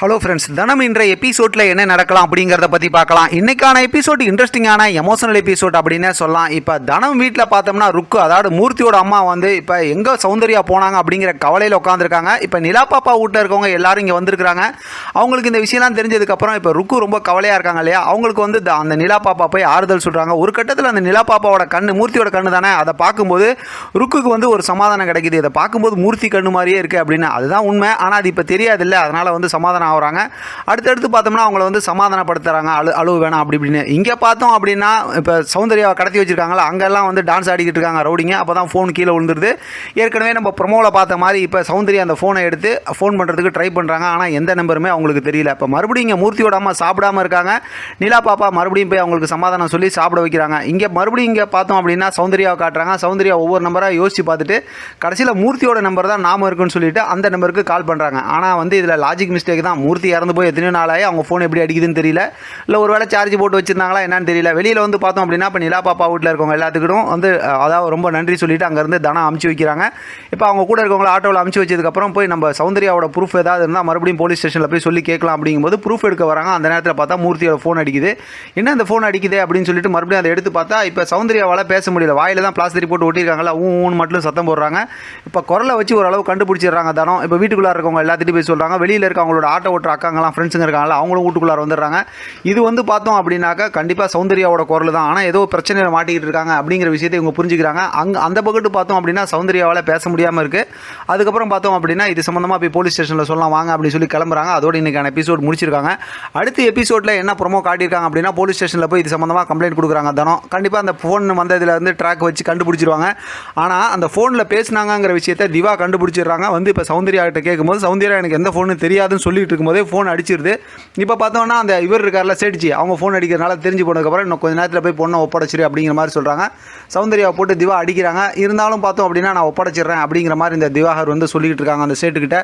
Hello friends தினம் இன்றைய எபிசோடில் என்ன நடக்கலாம் அப்படிங்கிறத பற்றி பார்க்கலாம். இன்றைக்கான எபிசோட் இன்ட்ரெஸ்டிங்கான எமோஷனல் எபிசோட் அப்படின்னே சொல்லலாம். இப்போ தனம் வீட்டில் பார்த்தோம்னா ருக்கு அதாவது மூர்த்தியோட அம்மா வந்து இப்போ எங்கே சௌந்தர்யா போனாங்க அப்படிங்கிற கவலையில் உட்காந்துருக்காங்க இப்போ நிலா பாப்பா வீட்டில் இருக்கவங்க எல்லாரும் இங்கே வந்திருக்கிறாங்க. அவங்களுக்கு இந்த விஷயம்லாம் தெரிஞ்சதுக்கப்புறம் இப்போ ருக்கு ரொம்ப கவலையாக இருக்காங்க இல்லையா? அவங்களுக்கு வந்து த- அந்த நிலா பாப்பா போய் ஆறுதல் சொல்கிறாங்க ஒரு கட்டத்தில் அந்த நிலா பாப்பாவோட கண்ணு மூர்த்தியோட கண்ணு தானே? அதை பார்க்கும்போது ருக்குக்கு வந்து ஒரு சமாதானம் கிடைக்குது. இதை பார்க்கும்போது மூர்த்தி கண்ணு மாதிரியே இருக்குது அப்படின்னு. அதுதான் உண்மை. ஆனால் அது இப்போ தெரியாதுல்ல. அதனால் வந்து சமாதானம் ஆகுறாங்க. அடுத்தடுத்து பார்த்தோம்னா அவங்கள வந்து சமாதானப்படுத்துறாங்க. அழு அழுவு வேணாம் அப்படி இப்படின்னு. இங்கே பார்த்தோம் அப்படின்னா இப்போ சௌந்தர்யா கடத்தி வச்சுருக்காங்களா அங்கெல்லாம் வந்து டான்ஸ் ஆடிக்கிட்டு இருக்காங்க ரவுடிங்க அப்போ தான் ஃபோன் கீழே விழுந்துருது. ஏற்கனவே நம்ம ப்ரொமோவில் பார்த்த மாதிரி இப்போ சௌந்தர்யா அந்த ஃபோனை எடுத்து ஃபோன் பண்ணுறதுக்கு ட்ரை பண்ணுறாங்க ஆனால் எந்த நம்பருமே அவங்களுக்கு தெரியல. இப்போ மறுபடியும் இங்கே மூர்த்தியோட அம்மா சாப்பிடாம இருக்காங்க. நிலா பாப்பா மறுபடியும் போய் அவங்களுக்கு சமாதானம் சொல்லி சாப்பிட வைக்கிறாங்க. இங்கே மறுபடியும் இங்கே பார்த்தோம் அப்படின்னா சௌந்தர்யாவை காட்டுறாங்க. சௌந்தர்யா ஒவ்வொரு நம்பராக யோசிச்சு பார்த்துட்டு கடைசியில் மூர்த்தியோட நம்பர் தான் நாம இருக்குன்னு சொல்லிட்டு அந்த நம்பருக்கு கால் பண்ணுறாங்க ஆனால் வந்து இதில் லாஜிக் மிஸ்டேக் தான். மூர்த்தி இறந்து போய் எத்தனையோ நாளாகி அவங்க ஃபோன் எப்படி அடிக்குதுன்னு தெரியல. இல்லை ஒரு வேளை சார்ஜ் போட்டு வச்சிருந்தாங்களா என்னன்னு தெரியல. வெளியில் வந்து பார்த்தோம் அப்படின்னா இப்போ நிலா பாப்பா வீட்டில் இருக்கவங்க எல்லாத்துக்கிட்டும் வந்து அதாவது ரொம்ப நன்றி சொல்லிட்டு அங்கேருந்து தனம் அமுச்சு வைக்கிறாங்க. இப்போ அவங்க கூட இருக்கவங்கள ஆட்டோவில் அமுச்சு வச்சதுக்கப்புறம் போய் நம்ம சௌந்தர்யாவோட ப்ரூஃப் ஏதாவது இருந்தால் மறுபடியும் போலீஸ் ஸ்டேஷனில் போய் சொல்லி கேட்கலாம் அப்படிங்கும்போது ப்ரூஃப் எடுக்க வராங்க. அந்த நேரத்தில் பார்த்தா மூர்த்தியோட ஃபோன் அடிக்குது. என்ன இந்த ஃபோன் அடிக்குது அப்படின்னு சொல்லிட்டு மறுபடியும் அதை எடுத்து பார்த்தா இப்போ சௌந்தர்யாவால் பேச முடியல. வாயில தான் பிளாஸ்டரி போட்டு ஒட்டியிருக்காங்களா ஊ ஊன்னு மட்டும் சத்தம் போடுறாங்க. இப்போ குரலை வச்சு ஓரளவு கண்டுபிடிச்சிடுறாங்க தனம். இப்போ வீட்டுக்குள்ளே இருக்கவங்க எல்லாத்திட்டையும் போய் சொல்கிறாங்க வெளியில் இருக்கவங்களோட ஆட்டோ ஆட்டோ ஓட்டுற அக்காங்களாம் ஃப்ரெண்ட்ஸுங்க இருக்காங்களா அவங்களும் வீட்டுக்குள்ளார வந்துடுறாங்க. இது வந்து பார்த்தோம் அப்படின்னாக்கா கண்டிப்பாக சௌந்தர்யாவோட குரல் தான் ஆனால் ஏதோ பிரச்சனையில் மாட்டிக்கிட்டு இருக்காங்க அப்படிங்கிற விஷயத்தை இவங்க புரிஞ்சுக்கிறாங்க. அங்கே அந்த பக்கத்து பார்த்தோம் அப்படின்னா சௌந்தர்யாவால் பேச முடியாமல் இருக்குது அதுக்கப்புறம் பார்த்தோம் அப்படின்னா இது சம்மந்தமாக போய் போலீஸ் ஸ்டேஷனில் சொல்லலாம் வாங்க அப்படின்னு சொல்லி கிளம்புறாங்க. அதோட இன்றைக்கான எபிசோட் முடிச்சிருக்காங்க. அடுத்த எபிசோடில் என்ன ப்ரொமோ காட்டியிருக்காங்க அப்படின்னா போலீஸ் ஸ்டேஷனில் போய் இது சம்மந்தமாக கம்ப்ளைண்ட் கொடுக்குறாங்க தனம். கண்டிப்பாக அந்த ஃபோன் வந்ததில் இருந்து ட்ராக் வச்சு கண்டுபிடிச்சிருவாங்க. ஆனால் அந்த ஃபோனில் பேசினாங்கங்கிற விஷயத்த திவா கண்டுபிடிச்சிடுறாங்க. வந்து இப்போ சௌந்தர்யா கிட்ட கேட்கும்போது சௌந்தர்யா எனக்கு எந்த ஃபோனு தெரியாதுன்னு சொல்லிட்டு இருக்கும்போதே ஃபோன் அடிச்சிருது. இப்போ பார்த்தோம்னா அந்த இவர் இருக்கார்ல சேடிச்சு அவங்க ஃபோன் அடிக்கிறனால தெரிஞ்சு போனதுக்கப்புறம் இன்னும் கொஞ்சம் நேரத்தில் போய் பொண்ணை ஒப்படைச்சிரு அப்படிங்கிற மாதிரி சொல்கிறாங்க சௌந்தர்யாவை போட்டு திவா அடிக்கிறாங்க. இருந்தாலும் பார்த்தோம் அப்படின்னா நான் ஒப்படைச்சிடுறேன் அப்படிங்கிற மாதிரி இந்த திவாகர் வந்து சொல்லிக்கிட்டு இருக்காங்க அந்த சேட்டுக்கிட்ட.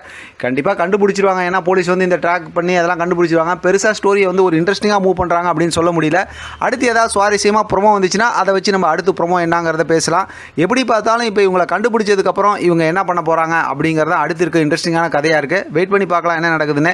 கண்டிப்பாக கண்டுபிடிச்சிருவாங்க. ஏன்னா போலீஸ் வந்து இந்த ட்ராக் பண்ணி அதெல்லாம் கண்டுபிடிச்சிருவாங்க. பெருசாக ஸ்டோரியை வந்து ஒரு இன்ட்ரெஸ்டிங்காக மூவ் பண்ணுறாங்க அப்படின்னு சொல்ல முடியல. அடுத்து ஏதாவது சுவாரஸ்யமாக ப்ரொமோ வந்துச்சுன்னா அதை வச்சு நம்ம அடுத்து ப்ரொமோ என்னங்கிறத பேசலாம். எப்படி பார்த்தாலும் இப்போ இவங்களை கண்டுபிடிச்சதுக்கப்புறம் இவங்க என்ன பண்ண போகிறாங்க அப்படிங்கிறத அடுத்து இருக்க இன்ட்ரெஸ்டிங்கான கதையாக இருக்குது வெயிட் பண்ணி பார்க்கலாம் என்ன நடக்குதுன்னு.